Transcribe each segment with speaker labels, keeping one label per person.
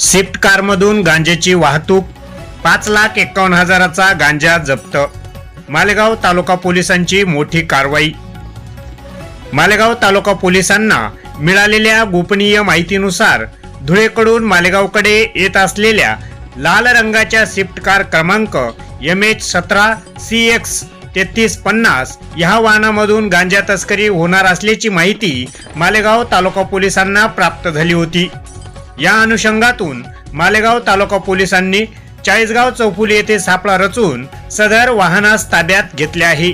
Speaker 1: Swift कारमधून गांजेची वाहतूक पाच लाख एकावन्न हजाराचा गांजा जप्त. मालेगाव तालुका पोलिसांची मोठी कारवाई. मालेगाव तालुका पोलिसांना मिळालेल्या गोपनीय माहितीनुसार धुळेकडून मालेगावकडे येत असलेल्या लाल रंगाच्या स्विफ्ट कार क्रमांक एम एच सतरा सी एक्स तेहतीस पन्नास ह्या वाहनामधून गांजा तस्करी होणार असल्याची माहिती मालेगाव तालुका पोलिसांना प्राप्त झाली होती. या अनुषंगातून मालेगाव तालुका पोलिसांनी चाळीसगाव चौफुली येथे सापळा रचून सदर वाहनास ताब्यात घेतले आहे.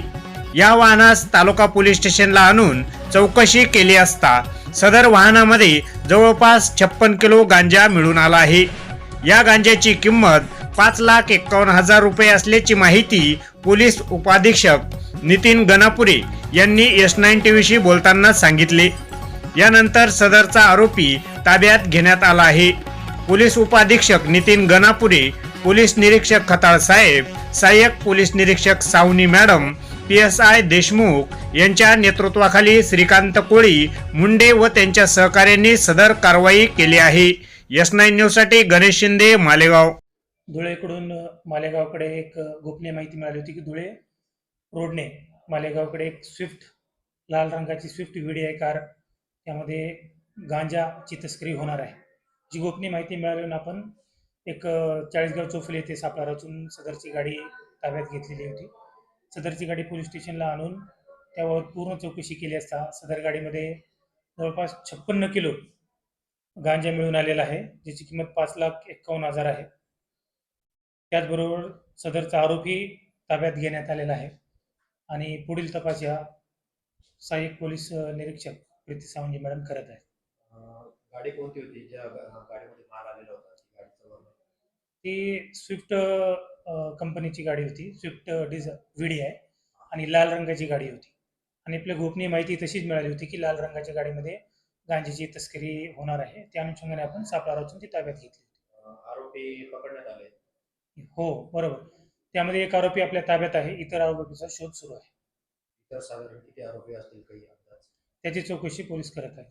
Speaker 1: या वाहनास तालुका पोलीस स्टेशनला आणून चौकशी केली असता सदर वाहनामध्ये जवळपास छप्पन किलो गांजा मिळून आला आहे. या गांजाची किंमत पाच लाख एक्कावन्न हजार रुपये असल्याची माहिती पोलीस उपाधीक्षक नितीन गणापुरे यांनी एस नाईन टीव्हीशी बोलताना सांगितले. यानंतर सदरचा आरोपी ताब्यात घेण्यात आला आहे. पोलीस उपाधीक्षक नितीन गणापुरे पोलीस निरीक्षक खताळ साहेब सहाय्यक पोलीस निरीक्षक Savani madam P S I Deshmukh यांच्या नेतृत्वाखाली श्रीकांत कोळी मुंडे व त्यांच्या सहकार्यांनी सदर कारवाई केली आहे. एस नाईन न्यूजसाठी गणेश शिंदे मालेगाव.
Speaker 2: धुळेकडून मालेगावकडे एक गोपनीय माहिती मिळाली होती की धुळे रोडने मालेगावकडे एक स्विफ्ट लाल रंगाची Swift V D I car त्यामध्ये गांजाची तस्करी होणार आहे. जी गोपनीय माहिती मिळाली आपण एक चाळीसगाव चोफले येथे सापळा रचून सदरची गाडी ताब्यात घेतलेली होती. सदरची गाडी पोलीस स्टेशनला आणून त्यावर पूर्ण चौकशी केली असता सदर गाडीमध्ये जवळपास छप्पन्न किलो गांजा मिळून आलेला आहे ज्याची किंमत पाच लाख एक्कावन्न हजार आहे. त्याचबरोबर सदरचा आरोपी ताब्यात घेण्यात आलेला आहे. आणि पुढील तपास या सहाय्यक पोलीस निरीक्षक प्रीती सावंगी मॅडम करत आहेत.
Speaker 3: गाडी कोणती होती? ज्या गाडीमध्ये माल आलेला होता ती गाडीचं वर्णन
Speaker 2: ती स्विफ्ट कंपनीची गाडी होती. स्विफ्ट डिझ व्ही डी आहे आणि लाल रंगाची गाडी होती. आणि आपल्या गोपनीय माहिती तशीच मिळाली होती की लाल रंगाच्या गाडीमध्ये गांजाची तस्करी होणार आहे. त्या अनुषंगाने आपण सापळा रचून ती ताब्यात घेतली
Speaker 3: अं, आरोपी पकडण्यात आले.
Speaker 2: हो बरोबर. त्यामध्ये एक आरोपी आपल्या ताब्यात आहे. इतर आरोपीचा शोध सुरू आहे.
Speaker 3: इतर साधारण किती आरोपी असतील काही अंदाज?
Speaker 2: त्याची चौकशी पोलीस करत आहेत.